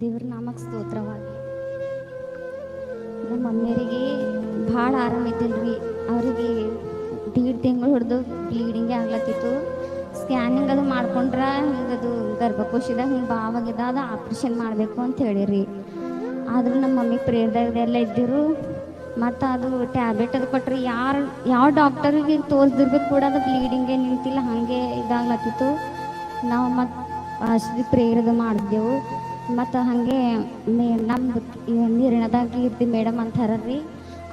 ದೇವ್ರ ನಾಮಕ್ಕೆ ಸ್ತೋತ್ರವಾಗಿ. ನಮ್ಮ ಮಮ್ಮಿಯರಿಗೆ ಭಾಳ ಆರಾಮಿದ್ದಿಲ್ರಿ ಅವರಿಗೆ ದೀಡ್ ತಿಂಗಳು ಹೊಡೆದು ಬ್ಲೀಡಿಂಗೇ ಆಗ್ಲತ್ತಿತ್ತು. ಸ್ಕ್ಯಾನಿಂಗ್ ಅದು ಮಾಡ್ಕೊಂಡ್ರ ಹಿಂಗದು ಗರ್ಭಕೋಶದಾಗ ಹಿಂಗೆ ಬಾವಾಗಿದೆ ಅದು ಆಪ್ರೇಷನ್ ಮಾಡಬೇಕು ಅಂತ ಹೇಳಿರಿ. ಆದರೂ ನಮ್ಮ ಮಮ್ಮಿ ಪ್ರೇರ್ದಾಗ ಎಲ್ಲ ಇದ್ದಿರು. ಮತ್ತು ಅದು ಟ್ಯಾಬ್ಲೆಟ್ ಅದು ಕೊಟ್ಟರೆ ಯಾರು, ಯಾವ ಡಾಕ್ಟರಿಗೆ ತೋರಿಸ್ದಿರ್ಬೇಕು ಕೂಡ ಅದು ಬ್ಲೀಡಿಂಗೇ ನಿಂತಿಲ್ಲ, ಹಾಗೆ ಇದಾಗ್ಲತ್ತಿತ್ತು. ನಾವು ಮತ್ತು ಅಷ್ಟು ಪ್ರೇಯರ್ ಮಾಡಿದೆವು. ಮತ್ತು ಹಾಗೆ ಮೇ ನಮ್ದು ನಿರ್ಣದಾಗ ಇರ್ತಿ ಮೇಡಮ್ ಅಂತಾರ್ರಿ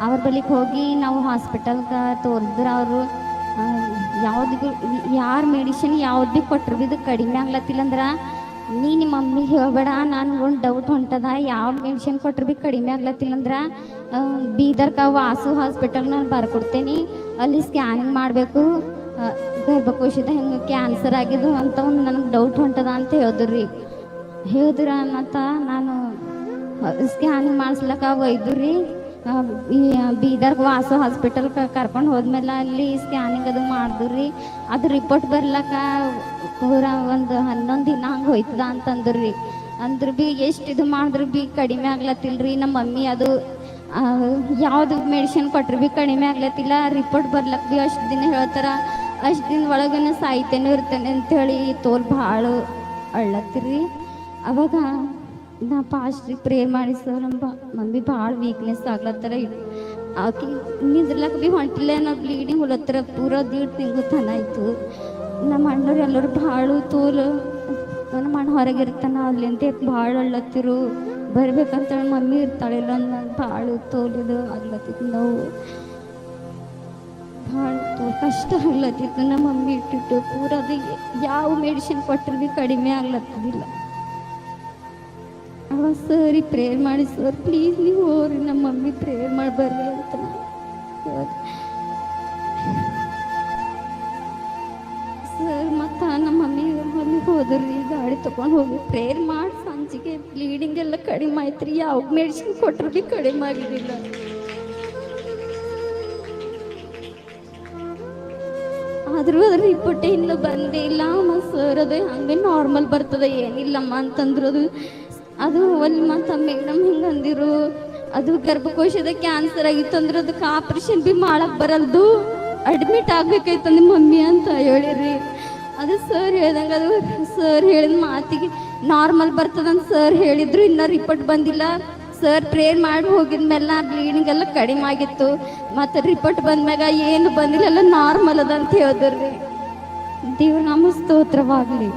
ಅವ್ರ ಬಳಿಗೆ ಹೋಗಿ ನಾವು ಹಾಸ್ಪಿಟಲ್ಗೆ ತೋರಿಸಿದ್ರೆ ಅವರು ಯಾವ್ದು ಯಾರು ಮೆಡಿಸಿನ್ ಯಾವ್ದು ಭೀ ಕೊಟ್ಟರು ಭೀ ಇದು ಕಡಿಮೆ ಆಗ್ಲತ್ತಿಲ್ಲ ಅಂದ್ರೆ, ನೀ ನಿಮ್ಮ ಮಮ್ಮಿಗೆ ಹೇಳಬೇಡ, ನಾನು ಒಂದು ಡೌಟ್ ಹೊಂಟದ, ಯಾವ ಮೆಡಿಷನ್ ಕೊಟ್ಟರು ಭೀ ಕಡಿಮೆ ಆಗ್ಲತ್ತಿಲ್ಲ ಅಂದ್ರೆ ಬೀದರ್ಕ ವಾಸು ಹಾಸ್ಪಿಟಲ್ ನಾನು ಬರ್ಕೊಡ್ತೇನೆ ಅಲ್ಲಿ ಸ್ಕ್ಯಾನಿಂಗ್ ಮಾಡಬೇಕು ಗರ್ಭಕೋಶದ ಹೆಂಗೆ ಕ್ಯಾನ್ಸರ್ ಆಗಿದ್ದು ಅಂತ ಒಂದು ನನಗೆ ಡೌಟ್ ಹೊಂಟದ ಅಂತ ಹೇಳಿದ್ರಿ. ಹೇಳಿದ್ರ ಅನ್ನತ್ತ ನಾನು ಸ್ಕ್ಯಾನಿಂಗ್ ಮಾಡಿಸ್ಲಕ್ಕ ಒಯ್ದು ರೀ. ಈ ಬೀದರ್ಗೆ ವಾಸು ಹಾಸ್ಪಿಟಲ್ ಕರ್ಕೊಂಡು ಹೋದ್ಮೇಲೆ ಅಲ್ಲಿ ಸ್ಕ್ಯಾನಿಂಗ್ ಅದು ಮಾಡಿದ್ರು ಅದು ರಿಪೋರ್ಟ್ ಬರ್ಲಕ್ಕ ಪೂರ ಒಂದು ಹನ್ನೊಂದು ದಿನ ಹಂಗೆ ಹೋಯ್ತದ ಅಂತಂದ್ರು ಅಂದ್ರು ಭೀ ಎಷ್ಟು ಇದು ಮಾಡಿದ್ರು ಭೀ ಕಡಿಮೆ ಆಗ್ಲತ್ತಿಲ್ರಿ ನಮ್ಮ ಮಮ್ಮಿ ಅದು ಯಾವುದು ಮೆಡಿಸಿನ್ ಕೊಟ್ರು ಭೀ ಕಡಿಮೆ ಆಗ್ಲತ್ತಿಲ್ಲ. ರಿಪೋರ್ಟ್ ಬರ್ಲಕ್ಕೆ ಭೀ ಅಷ್ಟು ದಿನ ಹೇಳ್ತಾರ. ಅಷ್ಟು ದಿನ ಒಳಗನ ಸಾಯ್ತೇನೆ ಇರ್ತೇನೆ ಅಂಥೇಳಿ ತೋಲ್ ಭಾಳ ಅಳ್ಳತ್ತಿರಿ. ಅವಾಗ ನಾ ಪಾಸ್ಟ್ರಿ ಪ್ರೇಯರ್ ಮಾಡಿ ಸರ್ ನಮ್ಮ ಮಮ್ಮಿ ಭಾಳ ವೀಕ್ನೆಸ್ ಆಗ್ಲತ್ತಾರ ಆಕೆ, ನಿಂದ್ರಲಕ್ಕ ಭೀ ಹೊಂಟಿಲ್ಲ ನಾ ಬ್ಲೀಡಿಂಗ್ ಹೊಲತ್ತರ, ಪೂರ ದೀಡ್ ತಿಂಗಳು ತನ ಆಯಿತು. ನಮ್ಮ ಅಣ್ಣವ್ರು ಎಲ್ಲರೂ ಭಾಳ ತೋಲು ನಮ್ಮ ಅಣ್ಣ ಹೊರಗೆ ಇರ್ತಾನ, ಅಲ್ಲಿಂದ ಭಾಳ ಅಳ್ಳತ್ತಿರು ಬರ್ಬೇಕಂತ ಮಮ್ಮಿ ಇರ್ತಾಳಿಲ್ಲ ನಾನು ಭಾಳ ತೋಲಿದು ಆಗ್ಲತ್ತಿತ್ತು ನಾವು. ಭಾಳ ಕಷ್ಟ ಆಗ್ಲತ್ತಿತ್ತು, ನಮ್ಮ ಮಮ್ಮಿ ಇಟ್ಟಿಟ್ಟು ಪೂರ ಅದು ಯಾವ ಮೆಡಿಸಿನ್ ಕೊಟ್ಟರು ಭೀ ಕಡಿಮೆ ಆಗ್ಲತ್ತಿದ್ದಿಲ್ಲ. ಅವಾಗ ಸರಿ ಪ್ರೇಯರ್ ಮಾಡಿ ಸರ್. ಪ್ಲೀಸ್ ನೀವು ಹೋಗ್ರಿ. ನಮ್ಮ ಮಮ್ಮಿ ಪ್ರೇಯರ್ ಮಾಡಿ ಬರ್ರಿ ಅಂತ. ಸರ್, ಮತ್ತು ನಮ್ಮ ಮಮ್ಮಿ ಮಮ್ಮಿ ಹೋದ್ರಿ. ಗಾಡಿ ತೊಗೊಂಡು ಹೋಗಿ ಪ್ರೇಯರ್ ಮಾಡಿ ಸಂಜೆಗೆ ಬ್ಲೀಡಿಂಗ್ ಎಲ್ಲ ಕಡಿಮೆ ಆಯ್ತು ರೀ ಯಾವ ಮೆಡಿಸಿನ್ ಕೊಟ್ಟರು ಭೀ ಕಡಿಮೆ ಆಗಿದ್ದಿಲ್ಲ ಆದರೂ ಅದ್ರ ರಿಪೋರ್ಟ್ ಇನ್ನೂ ಬಂದೇ ಇಲ್ಲ. ಮತ್ತು ಸರ್, ಅದು ಹಂಗೆ ನಾರ್ಮಲ್ ಬರ್ತದೆ. ಏನಿಲ್ಲಮ್ಮ ಅಂತಂದ್ರು ಅದು. ಅದು ಒಂದು ಮತ್ತು ಮೇಡಮ್ ಹಿಂಗೆ ಅಂದಿರು. ಅದು ಗರ್ಭಕೋಶದ ಕ್ಯಾನ್ಸರ್ ಆಗಿತ್ತು ಅಂದ್ರೆ ಅದಕ್ಕೆ ಆಪ್ರೇಷನ್ ಬಿ ಮಾಡಕ್ಕೆ ಬರಲ್ದು. ಅಡ್ಮಿಟ್ ಆಗ್ಬೇಕಾಯ್ತು ಅಂದ್ರೆ ಮಮ್ಮಿ ಅಂತ ಹೇಳಿರಿ. ಅದು ಸರ್ ಹೇಳ್ದಂಗೆ ಅದು ಸರ್ ಹೇಳಿದ ಮಾತಿಗೆ ನಾರ್ಮಲ್ ಬರ್ತದಂತ ಸರ್ ಹೇಳಿದ್ರು, ಇನ್ನೂ ರಿಪೋರ್ಟ್ ಬಂದಿಲ್ಲ. ಸರ್ ಪ್ರೇರ್ ಮಾಡಿ ಹೋಗಿದ್ಮೇಲೆ ಬ್ಲೀಡಿಂಗ್ ಎಲ್ಲ ಕಡಿಮೆ ಆಗಿತ್ತು. ಮತ್ತು ರಿಪೋರ್ಟ್ ಬಂದ್ಮ್ಯಾಗ ಏನು ಬಂದಿಲ್ಲ, ಎಲ್ಲ ನಾರ್ಮಲ್ ಅದ ಅಂತ ಹೇಳಿದ್ರಿ. ದೇವ್ರ ನಮ್ಮ ಸ್ತೋತ್ರವಾಗಲಿ.